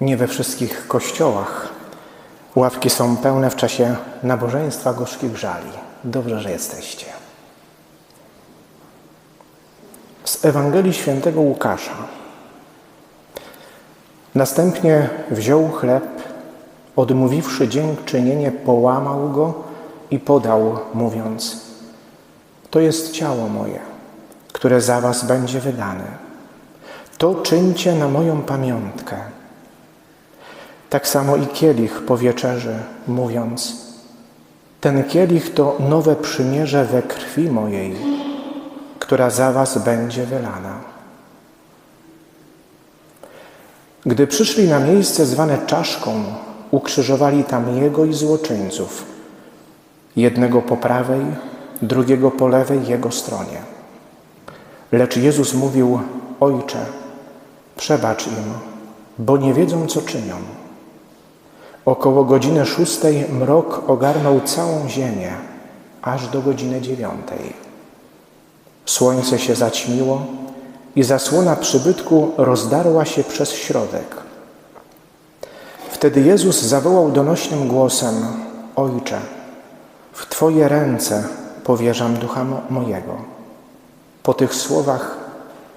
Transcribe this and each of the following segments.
Nie we wszystkich kościołach ławki są pełne w czasie nabożeństwa gorzkich żali. Dobrze, że jesteście. Z Ewangelii Świętego Łukasza. Następnie wziął chleb, odmówiwszy dziękczynienie, połamał go i podał, mówiąc: To jest ciało moje, które za was będzie wydane. To czyńcie na moją pamiątkę. Tak samo i kielich po wieczerzy, mówiąc: Ten kielich to nowe przymierze we krwi mojej, która za was będzie wylana. Gdy przyszli na miejsce zwane czaszką, ukrzyżowali tam jego i złoczyńców, jednego po prawej, drugiego po lewej jego stronie. Lecz Jezus mówił: Ojcze, przebacz im, bo nie wiedzą, co czynią. Około godziny szóstej mrok ogarnął całą ziemię, aż do godziny dziewiątej. Słońce się zaćmiło i zasłona przybytku rozdarła się przez środek. Wtedy Jezus zawołał donośnym głosem: Ojcze, w Twoje ręce powierzam ducha mojego. Po tych słowach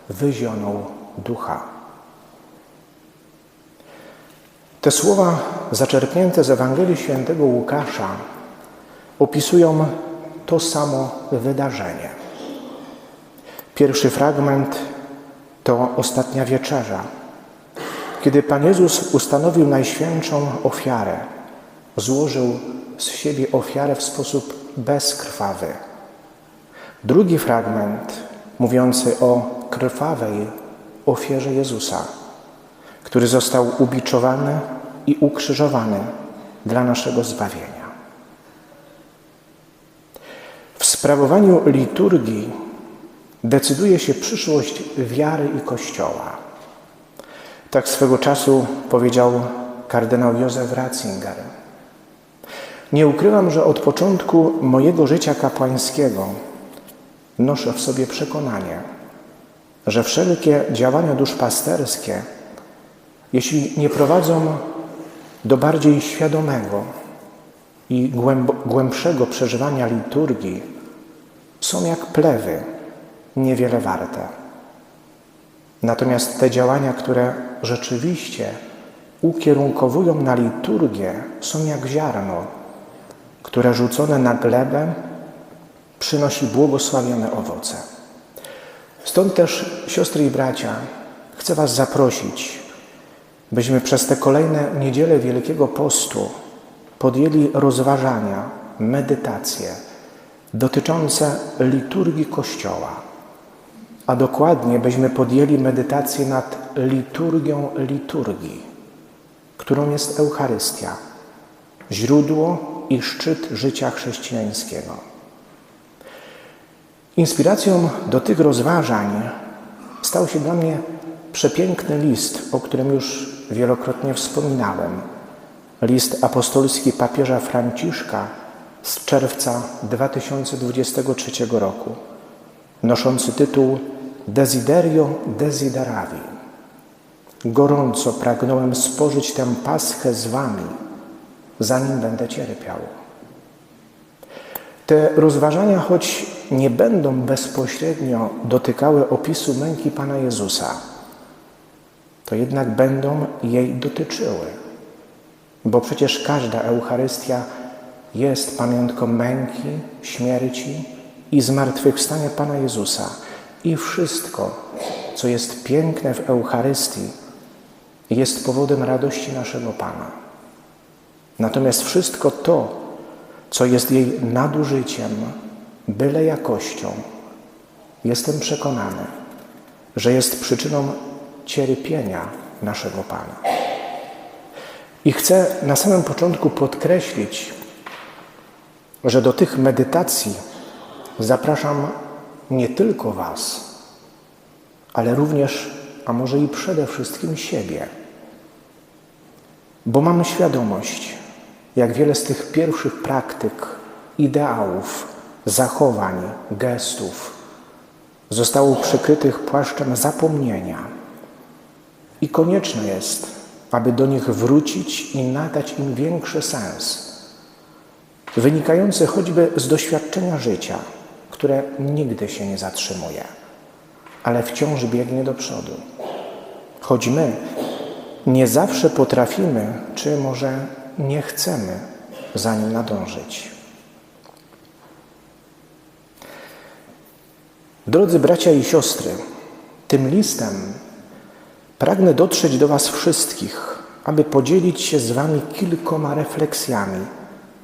wyzionął ducha. Te słowa zaczerpnięte z Ewangelii Świętego Łukasza opisują to samo wydarzenie. Pierwszy fragment to ostatnia wieczerza, kiedy Pan Jezus ustanowił najświętszą ofiarę, złożył z siebie ofiarę w sposób bezkrwawy. Drugi fragment mówiący o krwawej ofierze Jezusa który został ubiczowany i ukrzyżowany dla naszego zbawienia. W sprawowaniu liturgii decyduje się przyszłość wiary i Kościoła. Tak swego czasu powiedział kardynał Józef Ratzinger. Nie ukrywam, że od początku mojego życia kapłańskiego noszę w sobie przekonanie, że wszelkie działania duszpasterskie jeśli nie prowadzą do bardziej świadomego i głębszego przeżywania liturgii, są jak plewy, niewiele warte. Natomiast te działania, które rzeczywiście ukierunkowują na liturgię, są jak ziarno, które rzucone na glebę przynosi błogosławione owoce. Stąd też, siostry i bracia, chcę Was zaprosić byśmy przez te kolejne niedziele Wielkiego Postu podjęli rozważania, medytacje dotyczące liturgii Kościoła, a dokładnie byśmy podjęli medytację nad liturgią liturgii, którą jest Eucharystia, źródło i szczyt życia chrześcijańskiego. Inspiracją do tych rozważań stał się dla mnie przepiękny list, o którym już wielokrotnie wspominałem. List apostolski papieża Franciszka z czerwca 2023 roku, noszący tytuł Desiderio desideravi. Gorąco pragnąłem spożyć tę paschę z wami, zanim będę cierpiał. Te rozważania, choć nie będą bezpośrednio dotykały opisu męki Pana Jezusa, to jednak będą jej dotyczyły. Bo przecież każda Eucharystia jest pamiątką męki, śmierci i zmartwychwstania Pana Jezusa. I wszystko, co jest piękne w Eucharystii, jest powodem radości naszego Pana. Natomiast wszystko to, co jest jej nadużyciem, byle jakością, jestem przekonany, że jest przyczyną cierpienia naszego Pana. I chcę na samym początku podkreślić, że do tych medytacji zapraszam nie tylko Was, ale również, a może i przede wszystkim siebie. Bo mamy świadomość, jak wiele z tych pierwszych praktyk, ideałów, zachowań, gestów zostało przykrytych płaszczem zapomnienia i konieczne jest, aby do nich wrócić i nadać im większy sens, wynikający choćby z doświadczenia życia, które nigdy się nie zatrzymuje, ale wciąż biegnie do przodu. Choć my nie zawsze potrafimy, czy może nie chcemy za nim nadążyć. Drodzy bracia i siostry, tym listem pragnę dotrzeć do Was wszystkich, aby podzielić się z Wami kilkoma refleksjami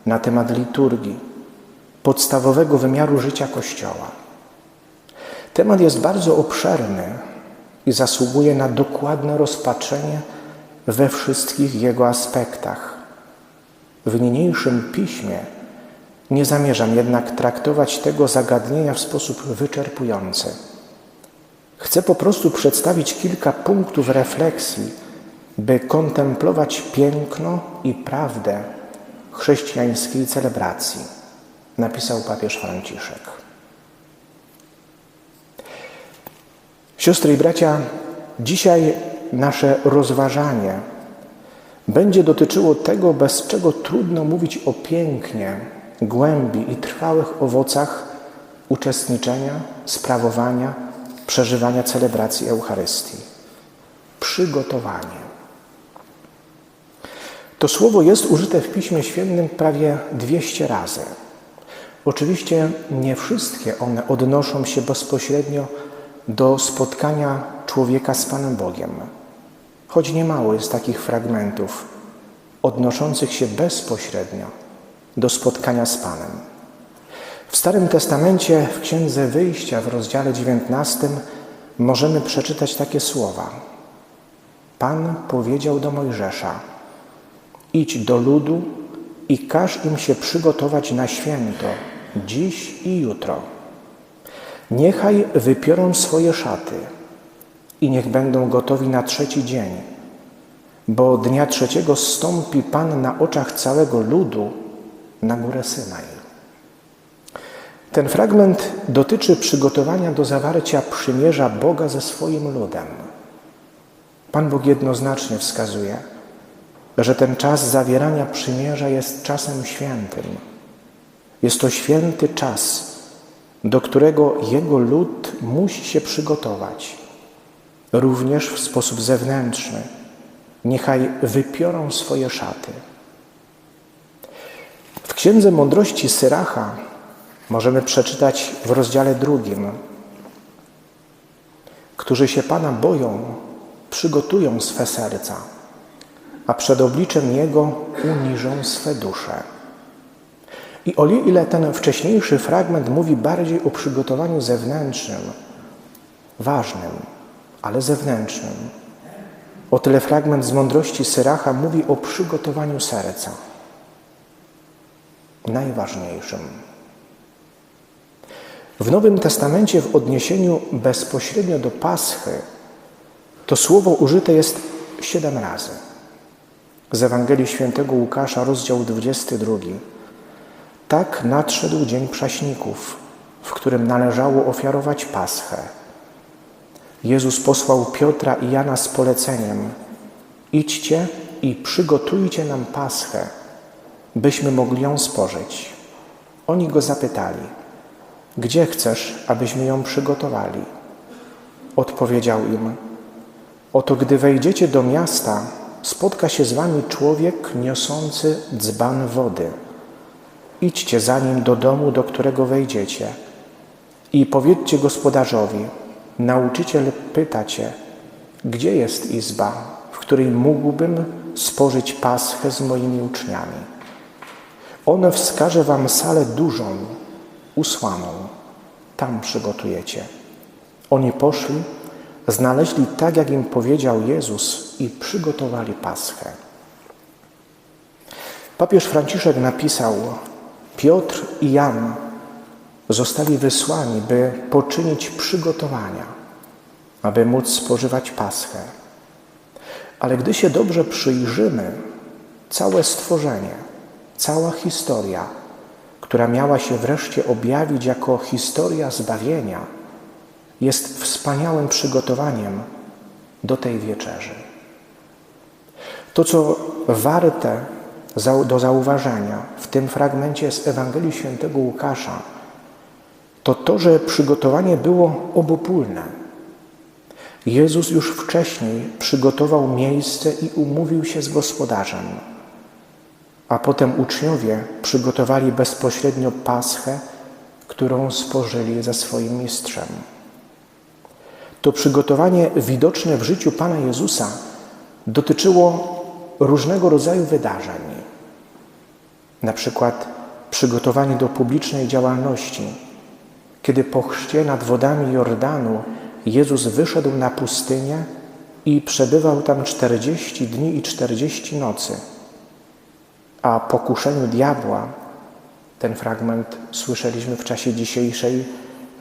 na temat liturgii, podstawowego wymiaru życia Kościoła. Temat jest bardzo obszerny i zasługuje na dokładne rozpatrzenie we wszystkich jego aspektach. W niniejszym piśmie nie zamierzam jednak traktować tego zagadnienia w sposób wyczerpujący. Chcę po prostu przedstawić kilka punktów refleksji, by kontemplować piękno i prawdę chrześcijańskiej celebracji, napisał papież Franciszek. Siostry i bracia, dzisiaj nasze rozważanie będzie dotyczyło tego, bez czego trudno mówić o pięknie, głębi i trwałych owocach uczestniczenia, sprawowania, przeżywania celebracji Eucharystii. Przygotowanie. To słowo jest użyte w Piśmie Świętym prawie 200 razy. Oczywiście nie wszystkie one odnoszą się bezpośrednio do spotkania człowieka z Panem Bogiem, choć niemało jest takich fragmentów odnoszących się bezpośrednio do spotkania z Panem. W Starym Testamencie, w Księdze Wyjścia, w rozdziale 19, możemy przeczytać takie słowa. Pan powiedział do Mojżesza: Idź do ludu i każ im się przygotować na święto, dziś i jutro. Niechaj wypiorą swoje szaty i niech będą gotowi na trzeci dzień, bo dnia trzeciego stąpi Pan na oczach całego ludu na górę Synaj. Ten fragment dotyczy przygotowania do zawarcia przymierza Boga ze swoim ludem. Pan Bóg jednoznacznie wskazuje, że ten czas zawierania przymierza jest czasem świętym. Jest to święty czas, do którego Jego lud musi się przygotować, również w sposób zewnętrzny. Niechaj wypiorą swoje szaty. W Księdze Mądrości Syracha możemy przeczytać w rozdziale drugim. Którzy się Pana boją, przygotują swe serca, a przed obliczem Jego uniżą swe dusze. I o ile ten wcześniejszy fragment mówi bardziej o przygotowaniu zewnętrznym, ważnym, ale zewnętrznym, o tyle fragment z mądrości Syracha mówi o przygotowaniu serca, najważniejszym. W Nowym Testamencie w odniesieniu bezpośrednio do Paschy to słowo użyte jest siedem razy. Z Ewangelii Świętego Łukasza, rozdział 22. Tak nadszedł dzień prześników, w którym należało ofiarować Paschę. Jezus posłał Piotra i Jana z poleceniem: Idźcie i przygotujcie nam Paschę, byśmy mogli ją spożyć. Oni go zapytali: Gdzie chcesz, abyśmy ją przygotowali? Odpowiedział im: Oto gdy wejdziecie do miasta, spotka się z wami człowiek niosący dzban wody. Idźcie za nim do domu, do którego wejdziecie i powiedzcie gospodarzowi, nauczyciel pyta cię, gdzie jest izba, w której mógłbym spożyć paschę z moimi uczniami. On wskaże wam salę dużą, usłaną. Tam przygotujecie. Oni poszli, znaleźli tak, jak im powiedział Jezus i przygotowali paschę. Papież Franciszek napisał, Piotr i Jan zostali wysłani, by poczynić przygotowania, aby móc spożywać Paschę. Ale gdy się dobrze przyjrzymy, całe stworzenie, cała historia, która miała się wreszcie objawić jako historia zbawienia, jest wspaniałym przygotowaniem do tej wieczerzy. To, co warte do zauważenia w tym fragmencie z Ewangelii Świętego Łukasza, to to, że przygotowanie było obopólne. Jezus już wcześniej przygotował miejsce i umówił się z gospodarzem, a potem uczniowie przygotowali bezpośrednio paschę, którą spożyli ze swoim mistrzem. To przygotowanie widoczne w życiu Pana Jezusa dotyczyło różnego rodzaju wydarzeń. Na przykład przygotowanie do publicznej działalności, kiedy po chrzcie nad wodami Jordanu Jezus wyszedł na pustynię i przebywał tam czterdzieści dni i czterdzieści nocy. A po kuszeniu diabła, ten fragment słyszeliśmy w czasie dzisiejszej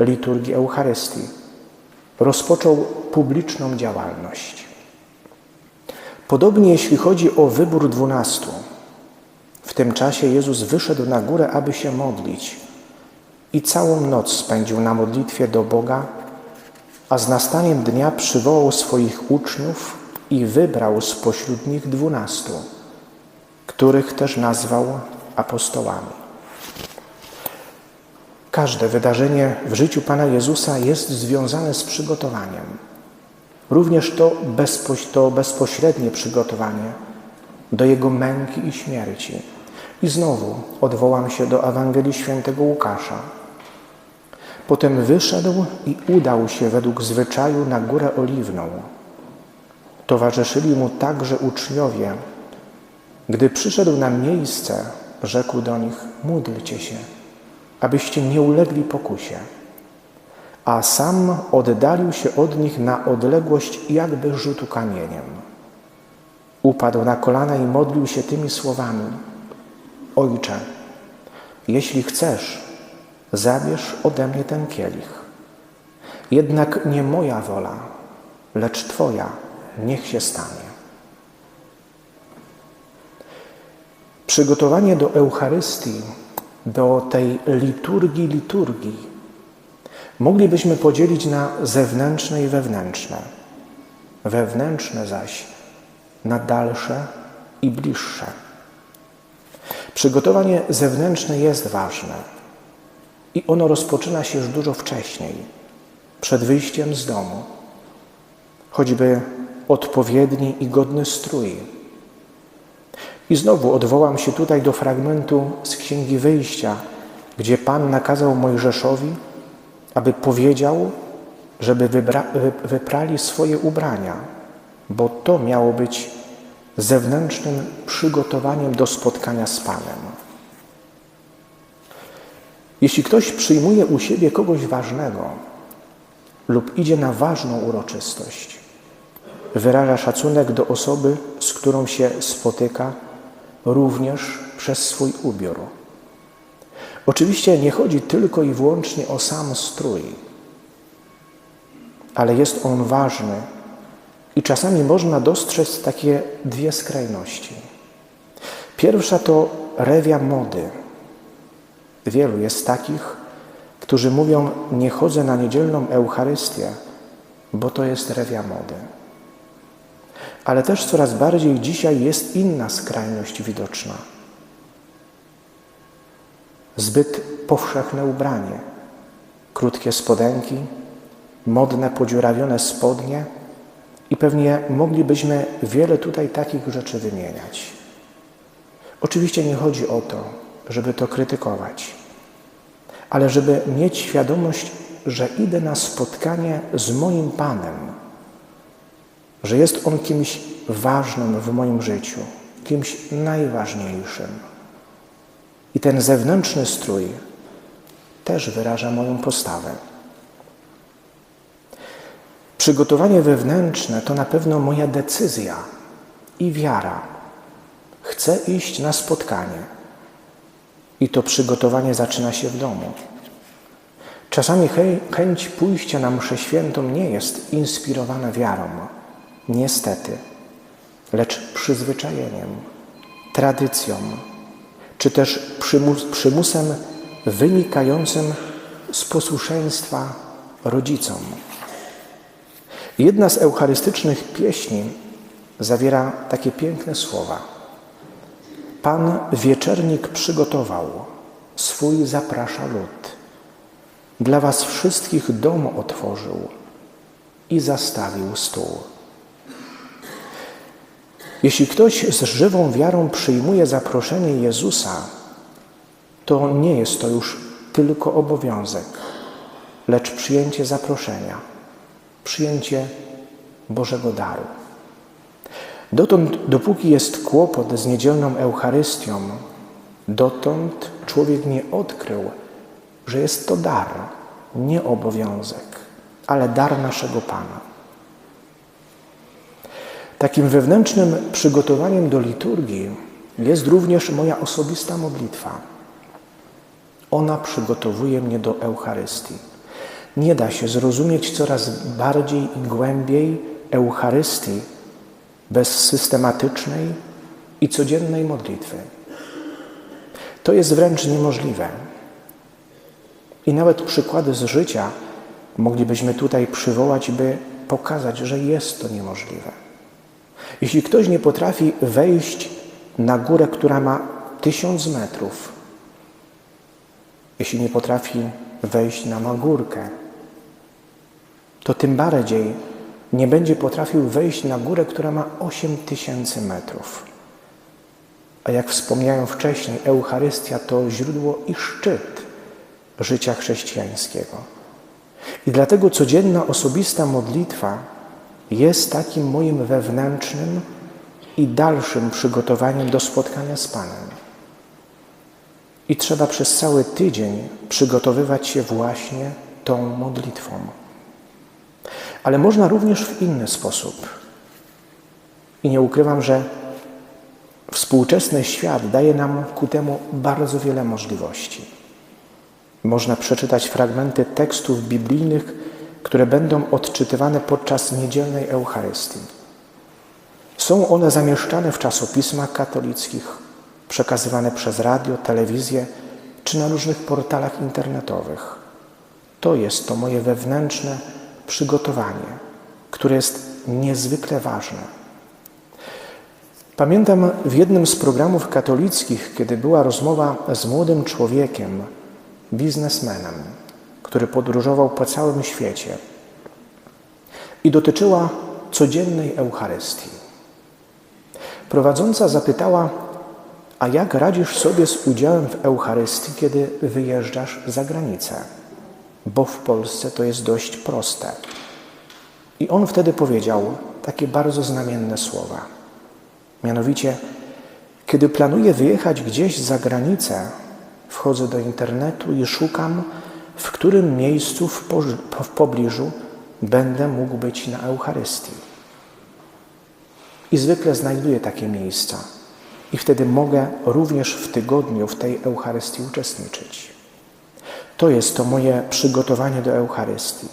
liturgii Eucharystii, rozpoczął publiczną działalność. Podobnie jeśli chodzi o wybór dwunastu. W tym czasie Jezus wyszedł na górę, aby się modlić i całą noc spędził na modlitwie do Boga, a z nastaniem dnia przywołał swoich uczniów i wybrał spośród nich dwunastu, których też nazwał apostołami. Każde wydarzenie w życiu Pana Jezusa jest związane z przygotowaniem. Również to, to bezpośrednie przygotowanie do Jego męki i śmierci. I znowu odwołam się do Ewangelii Świętego Łukasza. Potem wyszedł i udał się według zwyczaju na Górę Oliwną. Towarzyszyli mu także uczniowie. Gdy przyszedł na miejsce, rzekł do nich: Módlcie się, abyście nie ulegli pokusie. A sam oddalił się od nich na odległość, jakby rzutu kamieniem. Upadł na kolana i modlił się tymi słowami: Ojcze, jeśli chcesz, zabierz ode mnie ten kielich. Jednak nie moja wola, lecz Twoja niech się stanie. Przygotowanie do Eucharystii, do tej liturgii liturgii, moglibyśmy podzielić na zewnętrzne i wewnętrzne. Wewnętrzne zaś na dalsze i bliższe. Przygotowanie zewnętrzne jest ważne i ono rozpoczyna się już dużo wcześniej, przed wyjściem z domu. Choćby odpowiedni i godny strój. I znowu odwołam się tutaj do fragmentu z Księgi Wyjścia, gdzie Pan nakazał Mojżeszowi, aby powiedział, żeby wyprali swoje ubrania, bo to miało być zewnętrznym przygotowaniem do spotkania z Panem. Jeśli ktoś przyjmuje u siebie kogoś ważnego lub idzie na ważną uroczystość, wyraża szacunek do osoby, z którą się spotyka, również przez swój ubiór. Oczywiście nie chodzi tylko i wyłącznie o sam strój, ale jest on ważny i czasami można dostrzec takie dwie skrajności. Pierwsza to rewia mody. Wielu jest takich, którzy mówią: Nie chodzę na niedzielną Eucharystię, bo to jest rewia mody. Ale też coraz bardziej dzisiaj jest inna skrajność widoczna. Zbyt powszechne ubranie, krótkie spodenki, modne podziurawione spodnie i pewnie moglibyśmy wiele tutaj takich rzeczy wymieniać. Oczywiście nie chodzi o to, żeby to krytykować, ale żeby mieć świadomość, że idę na spotkanie z moim Panem, że jest On kimś ważnym w moim życiu, kimś najważniejszym. I ten zewnętrzny strój też wyraża moją postawę. Przygotowanie wewnętrzne to na pewno moja decyzja i wiara. Chcę iść na spotkanie. I to przygotowanie zaczyna się w domu. Czasami chęć pójścia na mszę świętą nie jest inspirowana wiarą, niestety, lecz przyzwyczajeniem, tradycją, czy też przymus, przymusem wynikającym z posłuszeństwa rodzicom. Jedna z eucharystycznych pieśni zawiera takie piękne słowa. Pan wieczernik przygotował, swój zaprasza lud. Dla was wszystkich dom otworzył i zastawił stół. Jeśli ktoś z żywą wiarą przyjmuje zaproszenie Jezusa, to nie jest to już tylko obowiązek, lecz przyjęcie zaproszenia, przyjęcie Bożego daru. Dotąd, dopóki jest kłopot z niedzielną Eucharystią, dotąd człowiek nie odkrył, że jest to dar, nie obowiązek, ale dar naszego Pana. Takim wewnętrznym przygotowaniem do liturgii jest również moja osobista modlitwa. Ona przygotowuje mnie do Eucharystii. Nie da się zrozumieć coraz bardziej i głębiej Eucharystii bez systematycznej i codziennej modlitwy. To jest wręcz niemożliwe. I nawet przykłady z życia moglibyśmy tutaj przywołać, by pokazać, że jest to niemożliwe. Jeśli ktoś nie potrafi wejść na górę, która ma tysiąc metrów, jeśli nie potrafi wejść na Magórkę, to tym bardziej nie będzie potrafił wejść na górę, która ma 8 tysięcy metrów. A jak wspomniałem wcześniej, Eucharystia to źródło i szczyt życia chrześcijańskiego. I dlatego codzienna osobista modlitwa jest takim moim wewnętrznym i dalszym przygotowaniem do spotkania z Panem. I trzeba przez cały tydzień przygotowywać się właśnie tą modlitwą. Ale można również w inny sposób. I nie ukrywam, że współczesny świat daje nam ku temu bardzo wiele możliwości. Można przeczytać fragmenty tekstów biblijnych, które będą odczytywane podczas niedzielnej Eucharystii. Są one zamieszczane w czasopismach katolickich, przekazywane przez radio, telewizję czy na różnych portalach internetowych. To jest to moje wewnętrzne przygotowanie, które jest niezwykle ważne. Pamiętam w jednym z programów katolickich, kiedy była rozmowa z młodym człowiekiem, biznesmenem, który podróżował po całym świecie i dotyczyła codziennej Eucharystii. Prowadząca zapytała, a jak radzisz sobie z udziałem w Eucharystii, kiedy wyjeżdżasz za granicę? Bo w Polsce to jest dość proste. I on wtedy powiedział takie bardzo znamienne słowa. Mianowicie, kiedy planuję wyjechać gdzieś za granicę, wchodzę do internetu i szukam, w którym miejscu w, pobliżu będę mógł być na Eucharystii. I zwykle znajduję takie miejsca. I wtedy mogę również w tygodniu w tej Eucharystii uczestniczyć. To jest to moje przygotowanie do Eucharystii.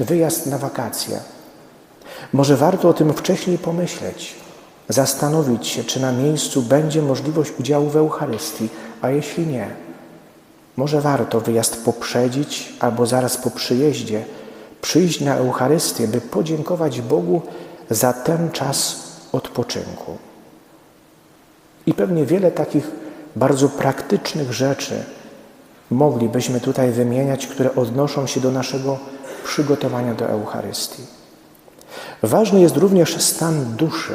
Wyjazd na wakacje. Może warto o tym wcześniej pomyśleć, zastanowić się, czy na miejscu będzie możliwość udziału w Eucharystii, a jeśli nie, może warto wyjazd poprzedzić albo zaraz po przyjeździe przyjść na Eucharystię, by podziękować Bogu za ten czas odpoczynku. I pewnie wiele takich bardzo praktycznych rzeczy moglibyśmy tutaj wymieniać, które odnoszą się do naszego przygotowania do Eucharystii. Ważny jest również stan duszy.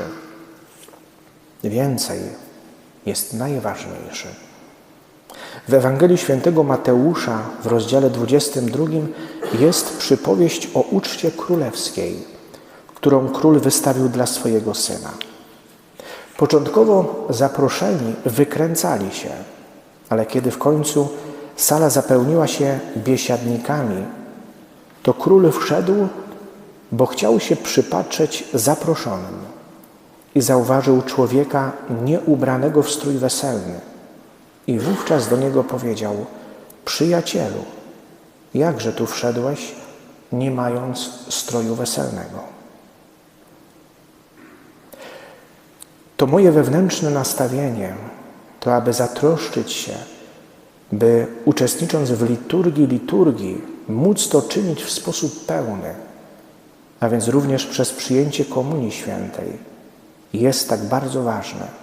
Więcej jest najważniejszy. W Ewangelii Świętego Mateusza w rozdziale 22 jest przypowieść o uczcie królewskiej, którą król wystawił dla swojego syna. Początkowo zaproszeni wykręcali się, ale kiedy w końcu sala zapełniła się biesiadnikami, to król wszedł, bo chciał się przypatrzeć zaproszonym i zauważył człowieka nieubranego w strój weselny i wówczas do niego powiedział: Przyjacielu, jakże tu wszedłeś, nie mając stroju weselnego? To moje wewnętrzne nastawienie, to aby zatroszczyć się, by uczestnicząc w liturgii liturgii, móc to czynić w sposób pełny, a więc również przez przyjęcie Komunii Świętej, jest tak bardzo ważne.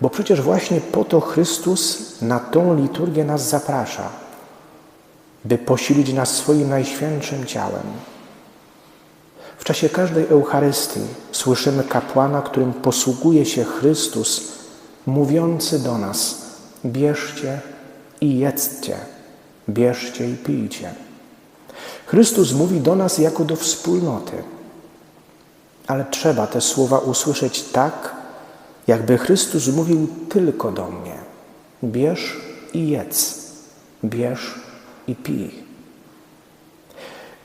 Bo przecież właśnie po to Chrystus na tą liturgię nas zaprasza, by posilić nas swoim najświętszym ciałem. W czasie każdej Eucharystii słyszymy kapłana, którym posługuje się Chrystus, mówiący do nas: bierzcie i jedzcie, bierzcie i pijcie. Chrystus mówi do nas jako do wspólnoty, ale trzeba te słowa usłyszeć tak, jakby Chrystus mówił tylko do mnie: bierz i jedz, bierz i pij.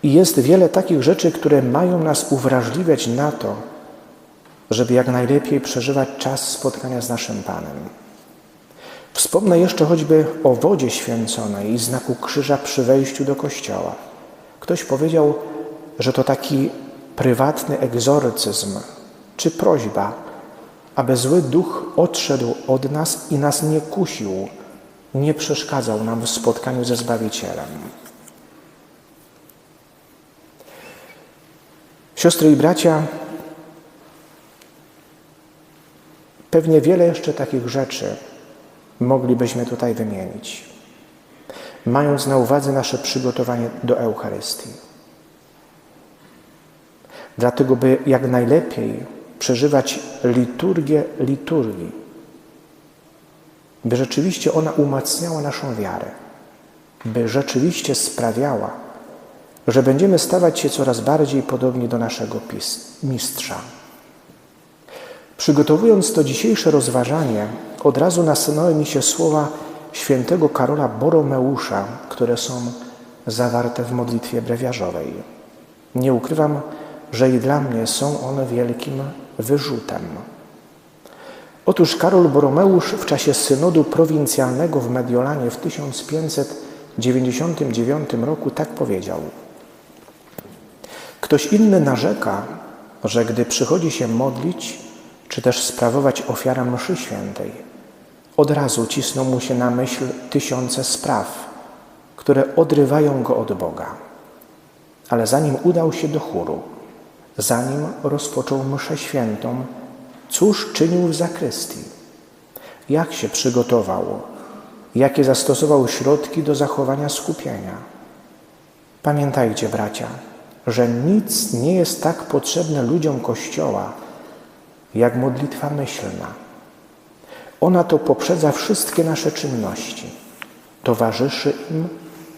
I jest wiele takich rzeczy, które mają nas uwrażliwiać na to, żeby jak najlepiej przeżywać czas spotkania z naszym Panem. Wspomnę jeszcze choćby o wodzie święconej i znaku krzyża przy wejściu do kościoła. Ktoś powiedział, że to taki prywatny egzorcyzm czy prośba, aby zły duch odszedł od nas i nas nie kusił, nie przeszkadzał nam w spotkaniu ze Zbawicielem. Siostry i bracia, pewnie wiele jeszcze takich rzeczy moglibyśmy tutaj wymienić, mając na uwadze nasze przygotowanie do Eucharystii. Dlatego, by jak najlepiej przeżywać liturgię liturgii, by rzeczywiście ona umacniała naszą wiarę, by rzeczywiście sprawiała, że będziemy stawać się coraz bardziej podobni do naszego mistrza. Przygotowując to dzisiejsze rozważanie, od razu nasunęły mi się słowa świętego Karola Boromeusza, które są zawarte w modlitwie brewiarzowej. Nie ukrywam, że i dla mnie są one wielkim wyrzutem. Otóż Karol Boromeusz w czasie synodu prowincjalnego w Mediolanie w 1599 roku tak powiedział. Ktoś inny narzeka, że gdy przychodzi się modlić, czy też sprawować ofiarę mszy świętej, od razu cisną mu się na myśl tysiące spraw, które odrywają go od Boga. Ale zanim udał się do chóru, zanim rozpoczął mszę świętą, cóż czynił w zakrystii? Jak się przygotował? Jakie zastosował środki do zachowania skupienia? Pamiętajcie, bracia, że nic nie jest tak potrzebne ludziom Kościoła, jak modlitwa myślna. Ona to poprzedza wszystkie nasze czynności, towarzyszy im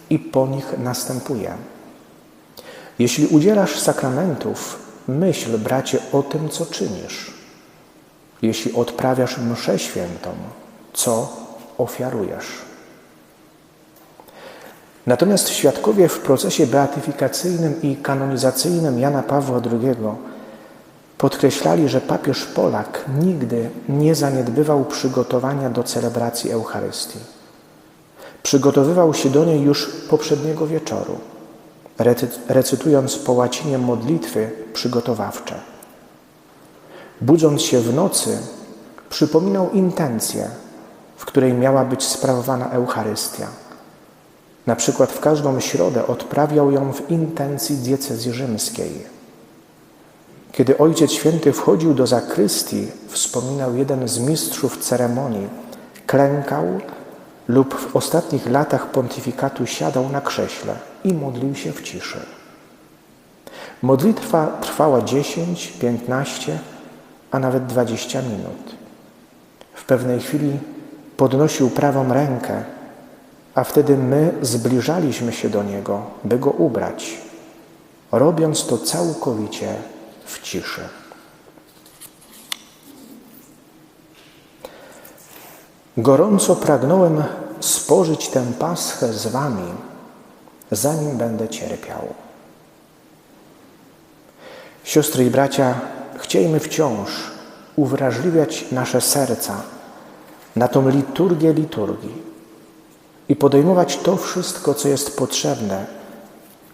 i po nich następuje. Jeśli udzielasz sakramentów, myśl, bracie, o tym, co czynisz. Jeśli odprawiasz mszę świętą, co ofiarujesz. Natomiast świadkowie w procesie beatyfikacyjnym i kanonizacyjnym Jana Pawła II podkreślali, że papież Polak nigdy nie zaniedbywał przygotowania do celebracji Eucharystii. Przygotowywał się do niej już poprzedniego wieczoru, recytując po łacinie modlitwy przygotowawcze. Budząc się w nocy, przypominał intencję, w której miała być sprawowana Eucharystia na przykład w każdą środę odprawiał ją w intencji diecezji rzymskiej. Kiedy Ojciec Święty wchodził do zakrystii, wspominał jeden z mistrzów ceremonii, klękał lub w ostatnich latach pontyfikatu siadał na krześle i modlił się w ciszy. Modlitwa trwała 10, 15, a nawet 20 minut. W pewnej chwili podnosił prawą rękę a wtedy my zbliżaliśmy się do Niego, by Go ubrać, robiąc to całkowicie w ciszy. Gorąco pragnąłem spożyć tę paschę z Wami, zanim będę cierpiał. Siostry i bracia, chciejmy wciąż uwrażliwiać nasze serca na tą liturgię liturgii i podejmować to wszystko, co jest potrzebne,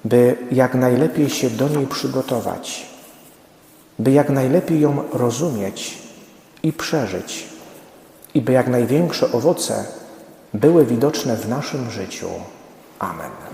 by jak najlepiej się do niej przygotować, by jak najlepiej ją rozumieć i przeżyć, i by jak największe owoce były widoczne w naszym życiu. Amen.